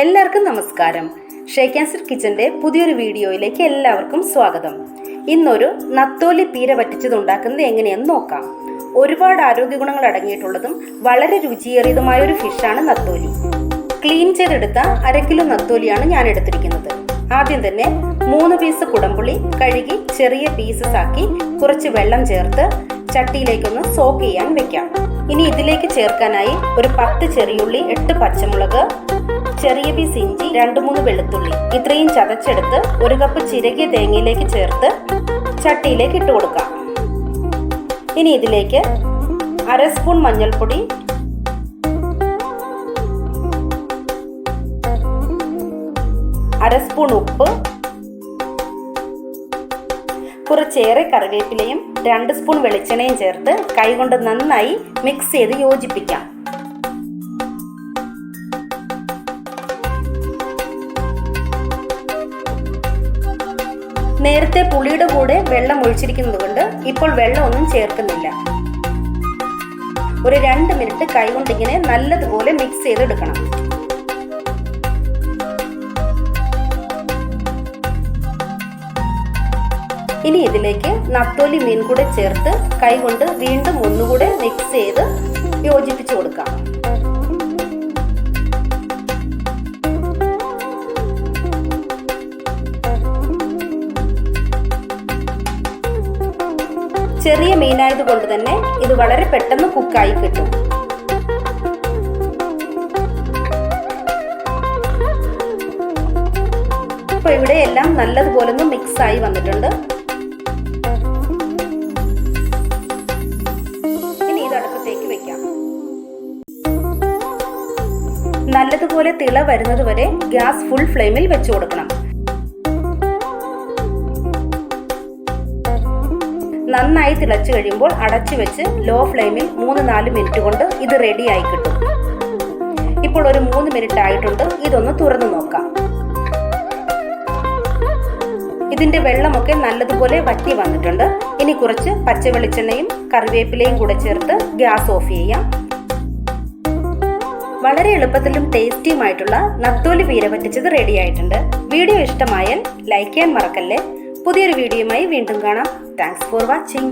എല്ലാവർക്കും നമസ്കാരം. ഷേക്കാൻസർ കിച്ചന്റെ പുതിയൊരു വീഡിയോയിലേക്ക് എല്ലാവർക്കും സ്വാഗതം. ഇന്നൊരു നത്തോലി പീര വറ്റിച്ചത് ഉണ്ടാക്കുന്നത് എങ്ങനെയെന്ന് നോക്കാം. ഒരുപാട് ആരോഗ്യ ഗുണങ്ങൾ അടങ്ങിയിട്ടുള്ളതും വളരെ രുചിയേറിയതുമായ ഒരു ഫിഷാണ് നത്തോലി. ക്ലീൻ ചെയ്തെടുത്ത അര കിലോ നത്തോലിയാണ് ഞാൻ എടുത്തിരിക്കുന്നത്. ആദ്യം തന്നെ മൂന്ന് പീസ് കുടംപുളി കഴുകി ചെറിയ പീസസ് ആക്കി കുറച്ച് വെള്ളം ചേർത്ത് ചട്ടിയിലേക്കൊന്ന് സോക്ക് ചെയ്യാൻ വെക്കാം. ഇനി ഇതിലേക്ക് ചേർക്കാനായി ഒരു പത്ത് ചെറിയുള്ളി എട്ട് പച്ചമുളക് ചെറിയ പീസ് ഇഞ്ചി രണ്ട് മൂന്ന് വെളുത്തുള്ളി. ഇത്രയും ചതച്ചെടുത്ത് ഒരു കപ്പ് ചിരകിയ തേങ്ങയിലേക്ക് ചേർത്ത് ചട്ടിയിലേക്ക് ഇട്ട് കൊടുക്കാം. ഇനി ഇതിലേക്ക് അര സ്പൂൺ മഞ്ഞൾപ്പൊടി അര സ്പൂൺ ഉപ്പ് കുറച്ചേറെ കറിവേപ്പിലയും രണ്ട് സ്പൂൺ വെളിച്ചെണ്ണയും ചേർത്ത് കൈകൊണ്ട് നന്നായി മിക്സ് ചെയ്ത് യോജിപ്പിക്കാം. നേരത്തെ പുളിയുടെ കൂടെ വെള്ളം ഒഴിച്ചിരിക്കുന്നത് കൊണ്ട് ഇപ്പോൾ വെള്ളം ഒന്നും ചേർക്കുന്നില്ല. ഒരു രണ്ട് മിനിറ്റ് കൈകൊണ്ട് ഇങ്ങനെ നല്ലതുപോലെ മിക്സ് ചെയ്തെടുക്കണം. ഇനി ഇതിലേക്ക് നത്തോലി മീൻ കൂടെ ചേർത്ത് കൈകൊണ്ട് വീണ്ടും ഒന്നുകൂടെ മിക്സ് ചെയ്ത് യോജിപ്പിച്ചു കൊടുക്കാം. ചെറിയ മീനായത് കൊണ്ട് തന്നെ ഇത് വളരെ പെട്ടെന്ന് കുക്കായി കിട്ടും. ഇപ്പൊ ഇവിടെ എല്ലാം നല്ലതുപോലെ ഒന്ന് മിക്സ് ആയി വന്നിട്ടുണ്ട്. ഇനി ഇത് അടുപ്പത്തേക്ക് വെക്കാം. നല്ലതുപോലെ തിള വരുന്നത് വരെ ഗ്യാസ് ഫുൾ ഫ്ലെയിമിൽ വെച്ചു കൊടുക്കണം. നന്നായി തിളച്ചു കഴിയുമ്പോൾ അടച്ചു വെച്ച് ലോ ഫ്ലെയിമിൽ മൂന്ന് നാല് മിനിറ്റ് കൊണ്ട് ഇത് റെഡി ആയി കിട്ടും. ഇപ്പോൾ ഒരു മൂന്ന് മിനിറ്റ് ആയിട്ടുണ്ട്. ഇതൊന്ന് തുറന്നു നോക്കാം. ഇതിന്റെ വെള്ളമൊക്കെ നല്ലതുപോലെ വറ്റി വന്നിട്ടുണ്ട്. ഇനി കുറച്ച് പച്ച വെളിച്ചെണ്ണയും കറിവേപ്പിലയും കൂടെ ചേർത്ത് ഗ്യാസ് ഓഫ് ചെയ്യാം. വളരെ എളുപ്പത്തിലും ടേസ്റ്റിയുമായിട്ടുള്ള നത്തോലി പീര പറ്റിച്ചത് റെഡി ആയിട്ടുണ്ട്. വീഡിയോ ഇഷ്ടമായാൽ ലൈക്ക് ചെയ്യാൻ മറക്കല്ലേ? പുതിയൊരു വീഡിയോയുമായി വീണ്ടും കാണാം. Thanks for watching